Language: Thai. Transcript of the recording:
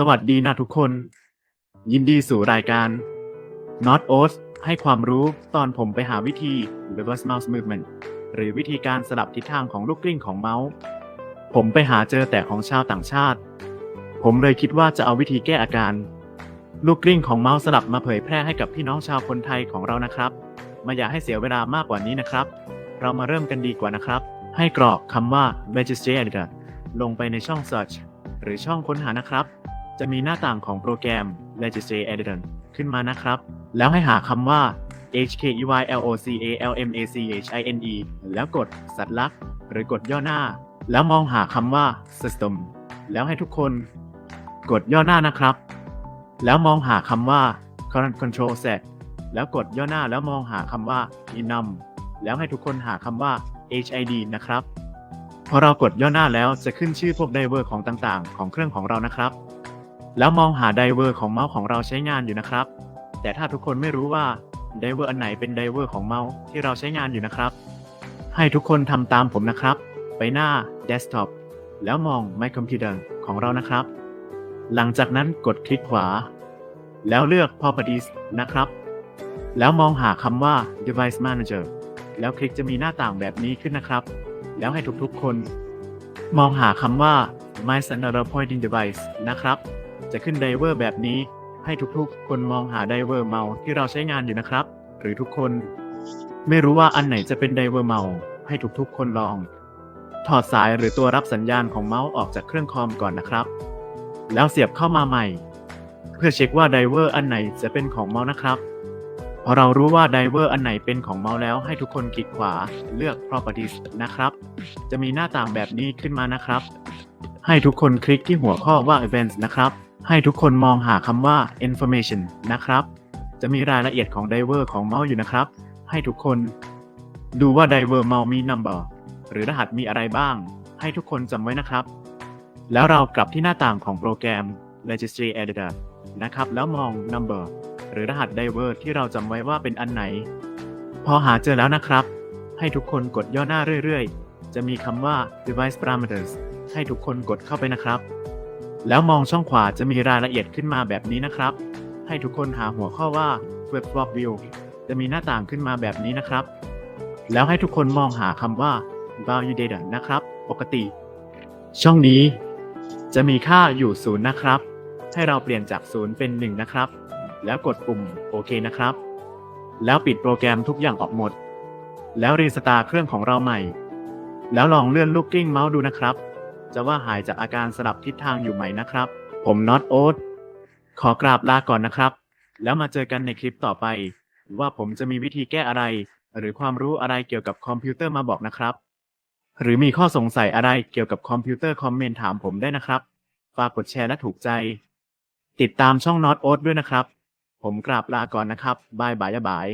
สวัสดีนะทุกคน ยินดีสู่รายการ Not o s ให้ความรู้ตอนผมไปหาวิธี reverse mouse movement หรือวิธีการสลับทิศทางของลูกกลิ้งของเมาส์ ผมไปหาเจอแต่ของชาวต่างชาติ ผมเลยคิดว่าจะเอาวิธีแก้อาการ ลูกกลิ้งของเมาส์สลับมาเผยแพร่ให้กับพี่น้องชาวคนไทยของเรานะครับ มาอย่าให้เสียเวลามากกว่านี้นะครับ เรามาเริ่มกันดีกว่านะครับ ให้กรอกคำว่า register ลงไปในช่อง Search หรือช่องค้นหานะครับ จะมีหน้าต่างของโปรแกรม Registry Editor ขึ้นมานะครับ แล้วให้หาคำว่า HKEYLOCALMACHINE แล้วกดสัตว์ลักษ์หรือกดย่อหน้า แล้วมองหาคำว่า System แล้วให้ทุกคน กดย่อหน้านะครับ แล้วมองหาคำว่า Current Control Set แล้วกดย่อหน้าแล้วมองหาคำว่า Enum แล้วให้ทุกคนหาคำว่า HID นะครับ พอเรากดย่อหน้าแล้วจะขึ้นชื่อพวกไดเวอร์ของต่างๆ ของเครื่องของเรานะครับ แล้วมองหาไดเวอร์ของเมาส์ของเราใช้งานอยู่นะครับ แต่ถ้าทุกคนไม่รู้ว่าไดเวอร์อันไหนเป็นไดเวอร์ของเมาส์ที่เราใช้งานอยู่นะครับ ให้ทุกคนทำตามผมนะครับ ไปหน้า Desktop แล้วมอง My Computer ของเรานะครับ หลังจากนั้นกดคลิกขวา แล้วเลือก Properties นะครับ แล้วมองหาคำว่า Device Manager แล้วคลิกจะมีหน้าต่างแบบนี้ขึ้นนะครับ แล้วให้ทุกๆคน มองหาคำว่า My Standard Pointing Device นะครับ จะขึ้นไดเวอร์แบบนี้ ให้ทุกๆ คนมองหาไดเวอร์เมาส์ที่เราใช้งานอยู่นะครับ หรือทุกคน ไม่รู้ว่าอันไหนจะเป็นไดเวอร์เมาส์ให้ทุกๆ คนลอง ถอดสายหรือตัวรับสัญญาณของเมาส์ออกจากเครื่องคอมก่อนนะครับ แล้วเสียบเข้ามาใหม่ เพื่อเช็คว่าไดเวอร์อันไหนจะเป็นของเมาส์นะครับพอเรารู้ว่าไดเวอร์อันไหนเป็นของเมาส์แล้วให้ทุกคนคลิกขวาเลือก properties นะครับ จะมีหน้าต่างแบบนี้ขึ้นมานะครับ ให้ทุกคนคลิกที่หัวข้อว่า events นะครับ ให้ทุกคนมองหาคำว่า information นะครับ จะมีรายละเอียดของไดเวอร์ของเมาส์อยู่นะครับ ให้ทุกคนดูว่าไดเวอร์เมาส์มี number หรือรหัสมีอะไรบ้าง ให้ทุกคนจำไว้นะครับ แล้วเรากลับที่หน้าต่างของโปรแกรม registry editor นะครับ แล้วมอง number หรือรหัสไดเวอร์ที่เราจำไว้ว่าเป็นอันไหน พอหาเจอแล้วนะครับ ให้ทุกคนกดย่อหน้าเรื่อยๆ จะมีคำว่า device parameters ให้ทุกคนกดเข้าไปนะครับ แล้วมองช่องขวาจะมีรายละเอียดขึ้นมาแบบนี้นะครับ ให้ทุกคนหาหัวข้อว่า web swap view จะมีหน้าต่างขึ้นมาแบบนี้นะครับ แล้วให้ทุกคนมองหาคำว่า value data นะครับ ปกติ ช่องนี้จะมีค่าอยู่ศูนย์นะครับ ให้เราเปลี่ยนจากศูนย์เป็น 1 นะครับ แล้วกดปุ่มโอเคนะครับ แล้วปิดโปรแกรมทุกอย่างออกหมด แล้วรีสตาร์ทเครื่องของเราใหม่ แล้วลองเลื่อนลูกกลิ้งเมาส์ดูนะครับ จะว่าหายจากอาการสลับทิศทางอยู่ไหมนะครับ ผมน็อตโอ๊ตขอกราบลาก่อนนะครับ แล้วมาเจอกันในคลิปต่อไป ว่าผมจะมีวิธีแก้อะไร หรือความรู้อะไรเกี่ยวกับคอมพิวเตอร์มาบอกนะครับ หรือมีข้อสงสัยอะไรเกี่ยวกับคอมพิวเตอร์คอมเมนต์ถามผมได้นะครับ ฝากกดแชร์และถูกใจ ติดตามช่องน็อตโอ๊ตด้วยนะครับ ผมกราบลาก่อนนะครับบายบายบาย